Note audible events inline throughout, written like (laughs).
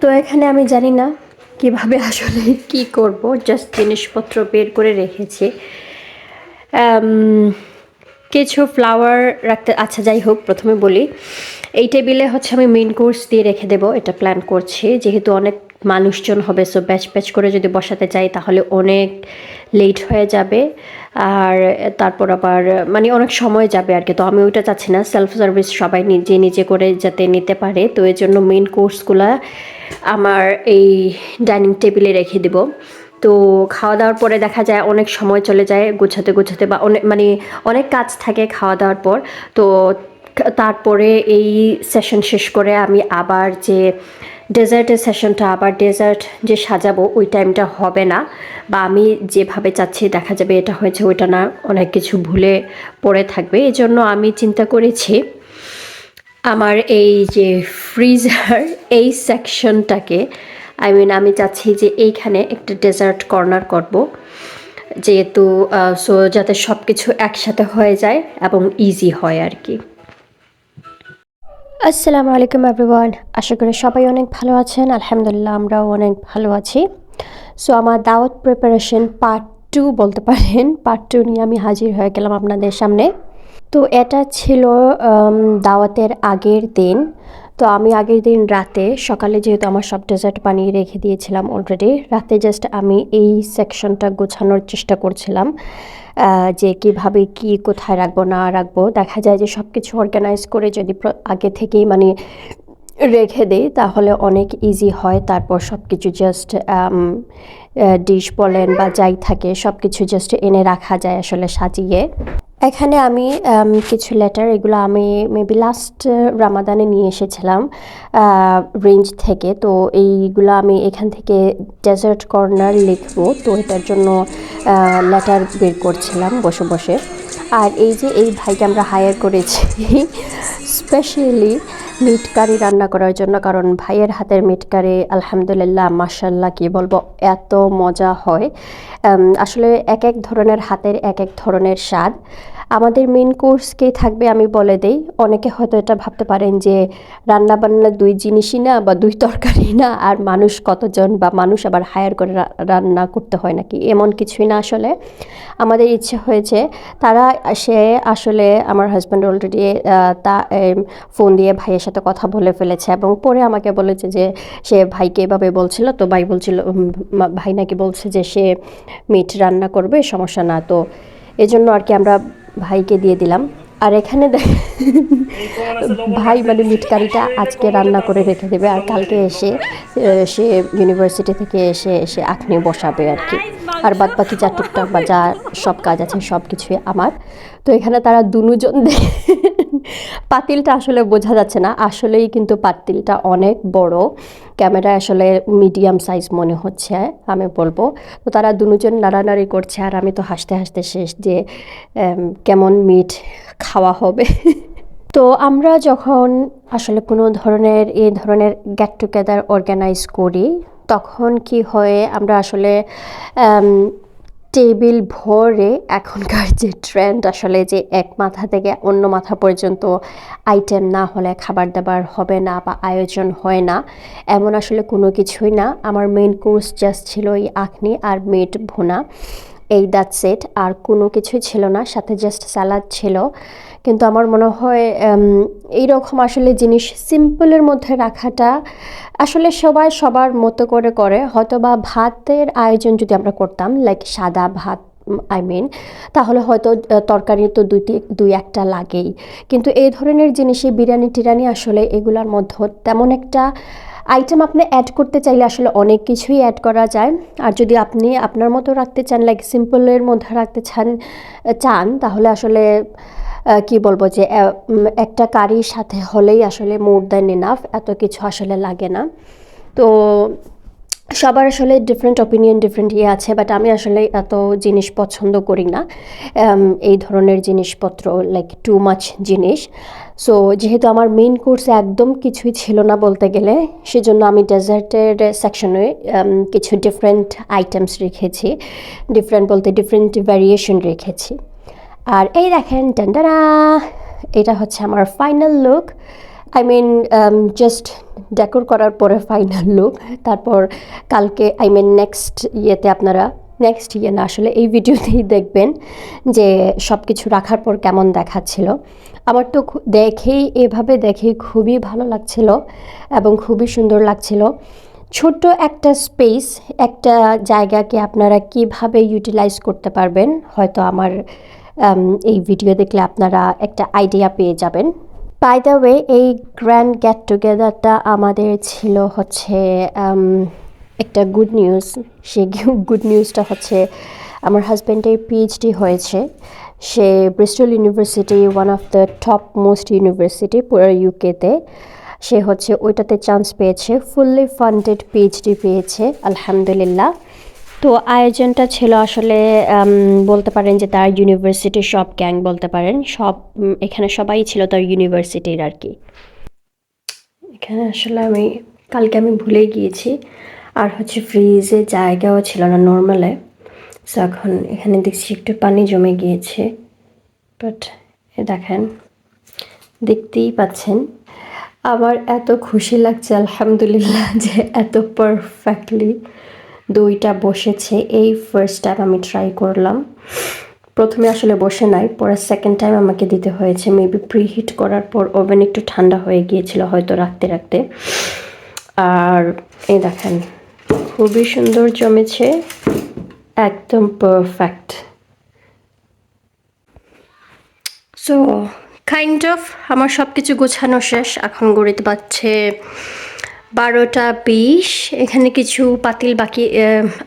তো এখানে আমি জানি না কীভাবে আসলে কি করব? জাস্ট জিনিসপত্র বের করে রেখেছি। কিছু ফ্লাওয়ার রাখতে আচ্ছা যাই হোক, প্রথমে বলি। এই টেবিলে হচ্ছে আমি মেন কোর্স দিয়ে রেখে দেবো, এটা প্ল্যান করছি। যেহেতু অনেক মানুষজন হবে সো ব্যাচ ব্যাচ করে যদি বসাতে চাই, তাহলে অনেক লেট হয়ে যাবে। আর তারপর আবার মানে অনেক সময় যাবে আর কি, তো আমি ওইটা চাচ্ছি না। সেলফ সার্ভিস সবাই নিজে নিজে করে যাতে নিতে পারে। তো এর জন্য মেন কোর্সগুলো আমার এই ডাইনিং টেবিলে রেখে দেবো। তো খাওয়া দাওয়ার পরে দেখা যায় অনেক সময় চলে যায়, গোছাতে গোছাতে বা অনেক মানে অনেক কাজ থাকে খাওয়া দাওয়ার পর। তো তারপরে এই সেশন শেষ করে আমি আবার যে ডেজার্টের সেশনটা আবার ডেজার্ট যে সাজাবো, ওই টাইমটা হবে না। বা আমি যেভাবে চাচ্ছি, দেখা যাবে এটা হয়েছে, ওইটা না, অনেক কিছু ভুলে পড়ে থাকবে। এই জন্য আমি চিন্তা করেছি, আমার এই যে ফ্রিজার এই সেকশনটাকে আই মিন আমি চাচ্ছি যে এইখানে একটা ডেজার্ট কর্নার করব। যেহেতু সো যাতে সব কিছু একসাথে হয়ে যায় এবং ইজি হয় আর কি। আসসালামু আলাইকুম এভরিওয়ান আশা করি সবাই অনেক ভালো আছেন। আলহামদুলিল্লাহ, আমরাও অনেক ভালো আছি। সো আমার দাওয়াত প্রিপারেশন পার্ট টু বলতে পারেন। পার্ট টু নিয়ে আমি হাজির হয়ে গেলাম আপনাদের সামনে। তো, এটা ছিল দাওয়াতের আগের দিন। তো, আমি আগের দিন রাতে, সকালে যেহেতু আমার সব ডেজার্ট বানিয়ে রেখে দিয়েছিলাম অলরেডি রাতে জাস্ট আমি এই সেকশনটা গোছানোর চেষ্টা করছিলাম। যে কীভাবে কি কোথায় রাখব, না রাখব, দেখা যায় যে সব কিছু অর্গানাইজ করে যদি আগে থেকেই মানে রেখে দেই, তাহলে অনেক ইজি হয়। তারপর সব কিছু জাস্ট ডিশ বলেন বা যাই থাকে সব কিছু জাস্ট এনে রাখা যায় আসলে সাজিয়ে। এখানে আমি কিছু লেটার এগুলো আমি মেবি লাস্ট রামাদানে নিয়ে এসেছিলাম রেঞ্জ থেকে। তো এইগুলো আমি এখান থেকে ডেজার্ট কর্নার লিখব। তো এটার জন্য লেটার বের করছিলাম বসে বসে। আর এই যে এই ভাইকে আমরা হায়ার করেছি স্পেশালি মিট কারি রান্না করার জন্য, কারণ ভাইয়ের হাতের মিট কারি আলহামদুলিল্লাহ মাসাল্লাহ কি বলব, এত মজা হয়। আসলে এক এক ধরনের হাতের এক এক ধরনের স্বাদ। আমাদের মেন কোর্সকেই থাকবে আমি বলে দেই। অনেকে হয়তো এটা ভাবতে পারেন যে রান্না বান্না দুই জিনিসই না বা দুই তরকারি না, আর মানুষ কতজন বা মানুষ আবার হায়ার করে রান্না করতে হয় নাকি? এমন কিছুই না আসলে। আমাদের ইচ্ছে হয়েছে তারা সে আসলে আমার হাজব্যান্ড অলরেডি তা ফোন দিয়ে ভাইয়ের সাথে কথা বলে ফেলেছে এবং পরে আমাকে বলেছে যে সে ভাইকে এভাবে বলছিল, তো ভাই বলছিল ভাই নাকি বলছে যে সে মিট রান্না করবে, সমস্যা না। তো এজন্য আর কি আমরা ভাইকে দিয়ে দিলাম। আর এখানে ভাই মানে মিটকারিটা আজকে রান্না করে রেখে দেবে আর কালকে এসে সে ইউনিভার্সিটি থেকে এসে এসে আখনি বসাবে আর কি। আর বাদ বাকি যা টুকটাক বা যা সব কাজ আছে সব কিছুই আমার। তো এখানে তারা দুজন পাতিলটা আসলে বোঝা যাচ্ছে না। আসলেই কিন্তু পাতিলটা অনেক বড়। ক্যামেরায় আসলে মিডিয়াম সাইজ মনে হচ্ছে, আমি বলব। তো তারা দুজন নাড়ানাড়ি করছে আর আমি তো হাসতে হাসতে শেষ যে কেমন মিট খাওয়া হবে। তো আমরা যখন আসলে কোনো ধরনের এই ধরনের গেট টুগেদার অর্গানাইজ করি, তখন কি হয়, আমরা আসলে টেবিল ভরে এখনকার যে ট্রেন্ড আসলে যে এক মাথা থেকে অন্য মাথা পর্যন্ত আইটেম না হলে খাবার দাবার হবে না বা আয়োজন হয় না, এমন আসলে কোনো কিছুই না। আমার মেন কোর্স জাস্ট ছিল এই আখনি আর মিট ভুনা। এই দ্যাট সেট আর কোনো কিছুই ছিল না, সাথে জাস্ট স্যালাড ছিল। কিন্তু আমার মনে হয় এই রকম আসলে জিনিস সিম্পলের মধ্যে রাখাটা আসলে সবাই সবার মতো করে করে। হয়তো বা ভাতের আয়োজন যদি আমরা করতাম লাইক সাদা ভাত আই মিন তাহলে হয়তো তরকারি তো দুইটি, দুই একটা লাগেই। কিন্তু এই ধরনের জিনিসে বিরিয়ানি টিরানি আসলে এগুলার মধ্যে তেমন একটা আইটেম আপনি অ্যাড করতে চাইলে আসলে অনেক কিছুই অ্যাড করা যায়। আর যদি আপনি আপনার মতো রাখতে চান লাইক সিম্পলের মধ্যে রাখতে চান চান, তাহলে আসলে কি বলব যে একটা কারির সাথে হলেই আসলে মোর দ্যান এনাফ এত কিছু আসলে লাগে না। তো সবার আসলে ডিফারেন্ট অপিনিয়ন ডিফারেন্ট ইয়ে আছে বাট আমি আসলে এত জিনিস পছন্দ করি না। এই ধরনের জিনিসপত্র লাইক টু মাচ জিনিস। সো যেহেতু আমার মেইন কোর্সে একদম কিছুই ছিল না বলতে গেলে, সেজন্য আমি ডেজার্টের সেকশনে কিছু ডিফারেন্ট আইটেমস রেখেছি। ডিফারেন্ট বলতে ডিফারেন্ট ভ্যারিয়েশন রেখেছি। আর এই দেখেন টান্ডারা এটা হচ্ছে আমার final look I mean just decor করার পরে ফাইনাল লুক তারপর কালকে আই মিন নেক্সট ইয়েতে আপনারা নেক্সট ইয়ে না, আসলে এই ভিডিওতেই দেখবেন যে সব কিছু রাখার পর কেমন দেখাচ্ছিল। আমার তো দেখেই, এভাবে দেখেই খুবই ভালো লাগছিল এবং খুবই সুন্দর লাগছিল। ছোট্ট একটা স্পেস একটা জায়গাকে আপনারা কীভাবে ইউটিলাইজ করতে পারবেন, হয়তো আমার এই ভিডিও দেখলে আপনারা একটা আইডিয়া পেয়ে যাবেন। বাই দ্য ওয়ে এই গ্র্যান্ড গেট টুগেদারটা আমাদের ছিল হচ্ছে একটা গুড নিউজ সেই গুড নিউজটা হচ্ছে, আমার হাজব্যান্ডের পিএইচডি হয়েছে। সে Bristol University one of the top most university পুরো ইউকেতে সে হচ্ছে ওইটাতে চান্স পেয়েছে ফুললি ফান্ডেড পিএইচডি পেয়েছে, আলহামদুলিল্লাহ। তো আয়োজনটা ছিল আসলে বলতে পারেন যে তার ইউনিভার্সিটির সব গ্যাং বলতে পারেন। সব এখানে সবাই ছিল তার ইউনিভার্সিটির আর কি। এখানে আসলে আমি, কালকে আমি ভুলে গিয়েছি। আর হচ্ছে ফ্রিজে জায়গাও ছিল না নর্মালে সো এখন এখানে দেখছি একটু পানি জমে গিয়েছে। বাট দেখেন, দেখতেই পাচ্ছেন। আমার এত খুশি লাগছে, আলহামদুলিল্লাহ, যে এত পারফেক্টলি দইটা বসেছে, এই ফার্স্ট টাইম আমি ট্রাই করলাম। প্রথমে আসলে বসে নাই, পরে সেকেন্ড টাইম আমাকে দিতে হয়েছে। মেবি প্রিহিট করার পর ওভেন একটু ঠান্ডা হয়ে গিয়েছিল হয়তো রাখতে রাখতে। আর এই দেখেন, খুবই সুন্দর জমেছে, একদম পারফেক্ট সো কাইন্ড অফ আমার সব কিছু গোছানো শেষ, এখন গড়িতে পাচ্ছে বারোটা বিশ, এখানে কিছু পাতিল বাকি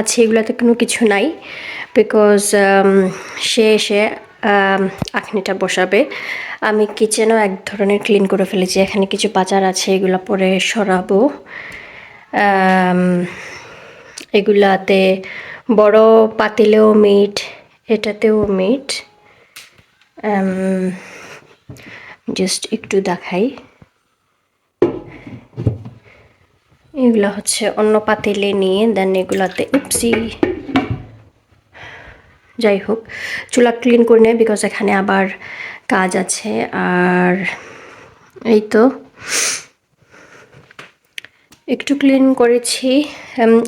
আছে এগুলোতে কোনো কিছু নাই বিকজ সে এসে আখনিটা বসাবে। আমি কিচেনও এক ধরনের ক্লিন করে ফেলেছি, এখানে কিছু পাচার আছে, এগুলো পরে সরাবো। এগুলাতে বড় পাতিলেও মিট এটাতেও মিট জাস্ট একটু দেখাই। এগুলো হচ্ছে অন্য পাতিলে নিয়ে দেন এগুলাতে উপসি যাই হোক, চুলা ক্লিন করে নেয় বিকজ এখানে আবার কাজ আছে। আর এই তো, একটু ক্লিন করেছি।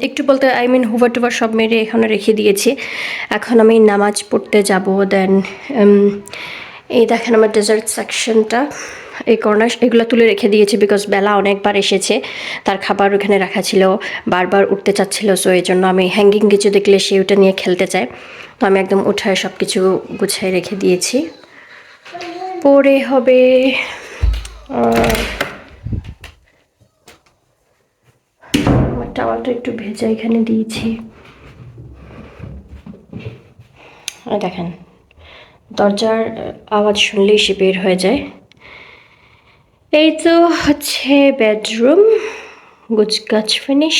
একটু বলতে আই মিন হুভার টুভার সব মেরে এখানে রেখে দিয়েছি। এখন আমি নামাজ পড়তে যাব দেন এই দেখেন আমার ডেজার্ট সেকশনটা এই কর্নার এগুলো তুলে রেখে দিয়েছি বিকজ বেলা অনেকবার এসেছে। তার খাবার ওখানে রাখা ছিল, বারবার উঠতে চাচ্ছিল সো এই জন্য আমি হ্যাঙ্গিং কিছু দেখলে সে ওটা নিয়ে খেলতে চায়। তো আমি একদম উঠায় সব কিছু গুছিয়ে রেখে দিয়েছি। পরে হবে আমার টাওয়ালটা একটু ভেজা এখানে দিয়েছি। দেখেন, দরজার আওয়াজ শুনলেই সে বের হয়ে যায়। এই তো হচ্ছে বেডরুম গুছগাছ ফিনিশ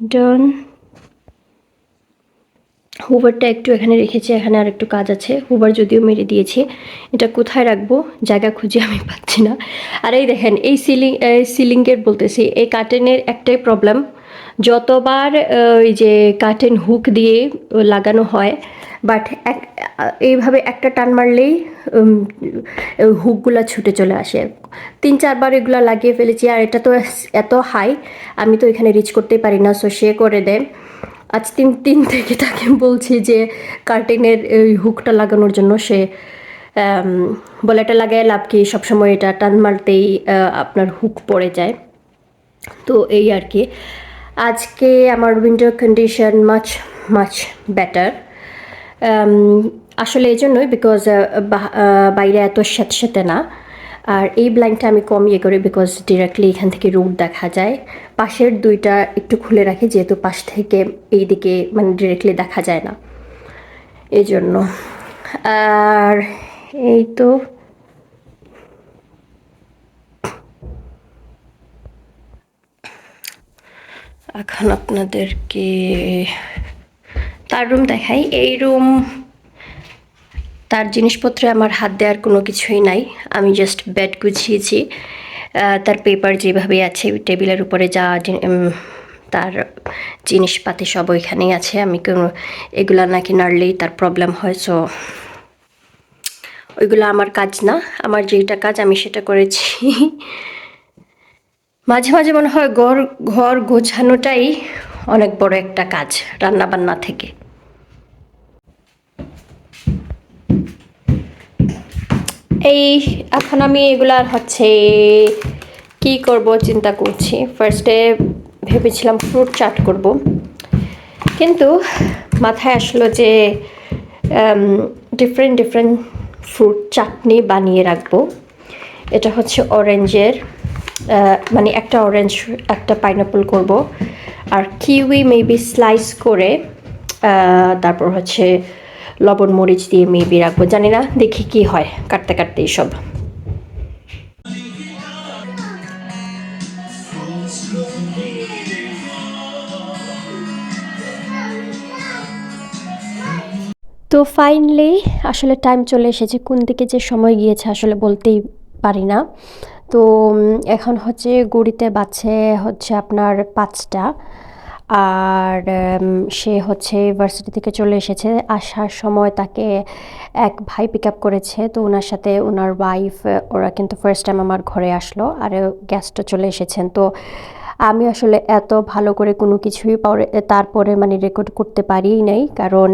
ডান হুবারটা একটু এখানে রেখেছি, এখানে আর একটু কাজ আছে। হুবার যদিও মেরে দিয়েছি, এটা কোথায় রাখব? জায়গা খুঁজে আমি পাচ্ছি না। আর এই দেখেন, এই সিলিং সিলিংয়ের বলতেছি, এই কার্টেনের একটাই প্রবলেম যতবার ওই যে কার্টেন হুক দিয়ে লাগানো হয় বাট এক, এইভাবে একটা টান মারলেই হুকগুলো ছুটে চলে আসে। তিন চারবার এগুলো লাগিয়ে ফেলেছি, আর এটা তো এত হাই আমি তো এখানে রিচ করতেই পারি না সো সে করে দেয়। আজ তিন তিন থেকে তাকে বলছি যে কার্টেনের হুকটা লাগানোর জন্য সে বলে এটা লাগাই লাভ কি, সবসময় এটা টান মারতেই আপনার হুক পড়ে যায়। তো এই আর কি। আজকে আমার উইন্টার কন্ডিশন মাছ মাছ বেটার আসলে এই জন্যই বিকজ বাইরে এত স্যাঁতস্যাঁতে না। আর এই ব্লাইন্ডটা আমি কম ইয়ে করি বিকজ ডিরেক্টলি এখান থেকে রোড দেখা যায়। পাশের দুইটা একটু খুলে রাখি যেহেতু পাশ থেকে এই দিকে মানে ডিরেক্টলি দেখা যায় না। এই জন্য। আর এই তো এখন আপনাদেরকে তার রুম দেখাই। এই রুম তার জিনিসপত্রে আমার হাত দেওয়ার কোনো কিছুই নাই। আমি জাস্ট বেড গুছিয়েছি। তার পেপার যেভাবে আছে টেবিলের উপরে যা তার জিনিসপাতি সব ওইখানেই আছে। আমি কোনো, এগুলা নাকি নাড়লেই তার প্রবলেম হয় সো ওইগুলো আমার কাজ না। আমার যেটা কাজ আমি সেটা করেছি। (laughs) মাঝে মাঝে মনে হয় ঘর ঘর গোছানোটাই অনেক বড় একটা কাজ রান্না বান্না থেকে। এই, এখন আমি এগুলার হচ্ছে কি করব চিন্তা করছি। ফার্স্টে ভেবেছিলাম ফ্রুট চাট করব। কিন্তু মাথায় আসলো যে ডিফারেন্ট ডিফারেন্ট ফ্রুট চাটনি বানিয়ে রাখব। এটা হচ্ছে অরেঞ্জের মানে একটা অরেঞ্জ একটা পাইনাপল করব। আর কিউই মেবি স্লাইস করে তারপর হচ্ছে লবণ, মরিচ দিয়ে মেবি রাখব। জানি না দেখি কি হয় কাটতে কাটতে এইসব। তো ফাইনালি আসলে টাইম চলে এসেছে। কোন দিকে যে সময় গিয়েছে আসলে বলতেই পারি না। তো এখন হচ্ছে গুড়িতে বাজছে হচ্ছে আপনার পাঁচটা। আর সে হচ্ছে ইউনিভার্সিটি থেকে চলে এসেছে। আসার সময় তাকে এক ভাই পিক আপ করেছে। তো ওনার সাথে ওনার ওয়াইফ ওরা কিন্তু ফার্স্ট টাইম আমার ঘরে আসলো। আর গেস্টও চলে এসেছেন। তো আমি আসলে এত ভালো করে কোনো কিছুই পরে, তারপরে মানে রেকর্ড করতে পারিই নাই। কারণ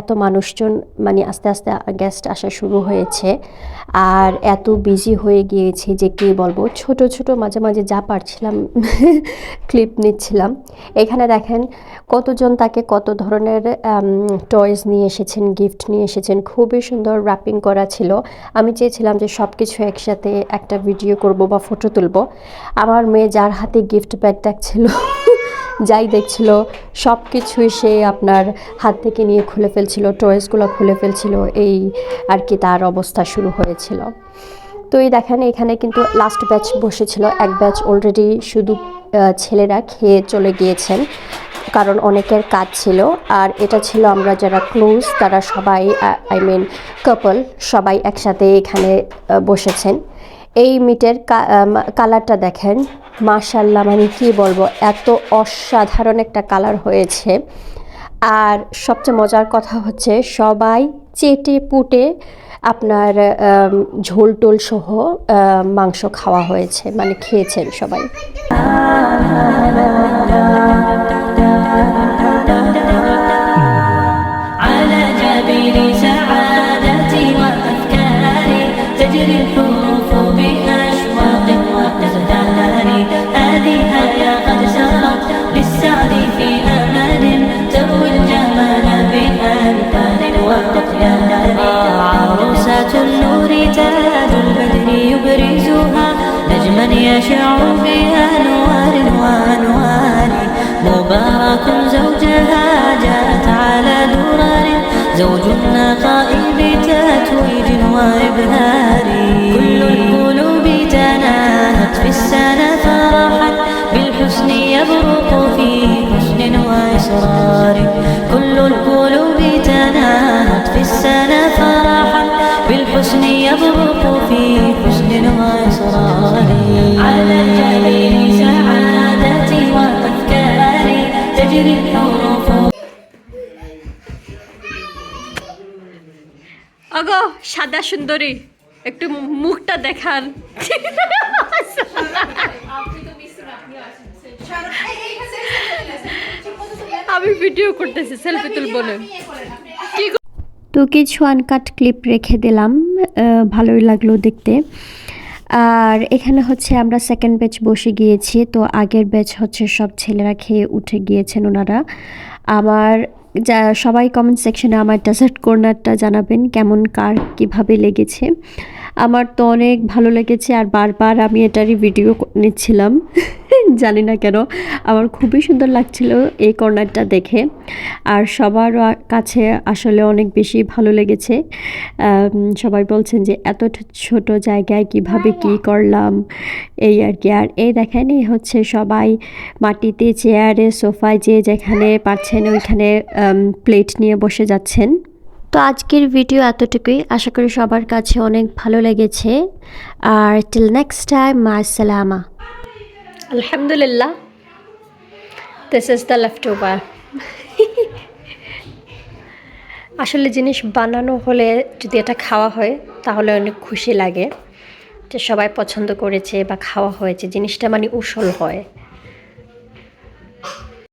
এত মানুষজন মানে আস্তে আস্তে গেস্ট আসা শুরু হয়েছে। আর এত বিজি হয়ে গিয়েছি যে কী বলব, ছোট ছোট মাঝে মাঝে যা পারছিলাম (laughs) ক্লিপ নিচ্ছিলাম। এখানে দেখেন, কতজন তাকে কত ধরনের টয়েস নিয়ে এসেছেন গিফট নিয়ে এসেছেন, খুবই সুন্দর র্যাপিং করা ছিল। আমি চেয়েছিলাম যে সব কিছু একসাথে একটা ভিডিও করব বা ফটো তুলব। আমার মেয়ে যার হাতে গিফট ব্যাগ দেখছিল, যাই দেখছিল সব কিছুই সে আপনার হাত থেকে নিয়ে খুলে ফেলছিল টয়েসগুলো খুলে ফেলছিল, এই আর কি তার অবস্থা শুরু হয়েছিল। তো এই দেখেন, এখানে কিন্তু লাস্ট ব্যাচ বসেছিল, এক ব্যাচ অলরেডি শুধু ছেলেরা খেয়ে চলে গিয়েছেন, কারণ অনেকের কাজ ছিল। আর এটা ছিল আমরা যারা ক্লোজ তারা সবাই আই মিন কাপল সবাই একসাথে এখানে বসেছেন। এই মিটের কালারটা দেখেন মাশাল্লাহ মানে কি বলব এত অসাধারণ একটা কালার হয়েছে আর সবচেয়ে মজার কথা হচ্ছে সবাই চেটে পুটে আপনার ঝোল টোল সহ মাংস খাওয়া হয়েছে মানে খেয়েছেন সবাই النقاء بتتويج وإبهار كل القلوب تناهت في السنة فرحا بالحسن يبرق في حسن وإصرار. كل القلوب تناهت في السنة فرحا بالحسن يبرق في حسن وإصرار. على الجبين سعادتي وأفكاري تجري الحروف অগো সাদা সুন্দরী। একটু মুখটা দেখান। আমি ভিডিও করতেছি, সেলফি তুলবো তো কিছু আনকাট ক্লিপ রেখে দিলাম ভালোই লাগল দেখতে। আর এখানে হচ্ছে আমরা সেকেন্ড ব্যাচ বসে গিয়েছি, তো আগের ব্যাচ হচ্ছে সব ছেলেরা খেয়ে উঠে গিয়েছেন ওনারা। আমার যা, সবাই কমেন্ট সেকশনে আমার ডেজার্ট কর্নারটা জানাবেন, কেমন, কার, কীভাবে লেগেছে। আমার তো অনেক ভালো লেগেছে আর বারবার আমি এটারই ভিডিও নিচ্ছিলাম। জানি না কেন আমার খুবই সুন্দর লাগছিল এই কর্নারটা দেখে। আর সবার কাছে আসলে অনেক বেশি ভালো লেগেছে। সবাই বলছেন যে এত ছোট জায়গায় কীভাবে কি করলাম? এই আর কি। আর এই দেখেন এই হচ্ছে সবাই মাটিতে চেয়ারে সোফায় যে যেখানে পারছেন ওইখানে প্লেট নিয়ে বসে যাচ্ছেন। তো আজকের ভিডিও এতটুকুই। আশা করি সবার কাছে অনেক ভালো লেগেছে। আর টিল নেক্সট টাইম মা সালামা আলহামদুলিল্লাহ, this is the leftover. আসলে জিনিস বানানো হলে যদি এটা খাওয়া হয়, তাহলে অনেক খুশি লাগে যে সবাই পছন্দ করেছে বা খাওয়া হয়েছে, জিনিসটা মানে উসল হয়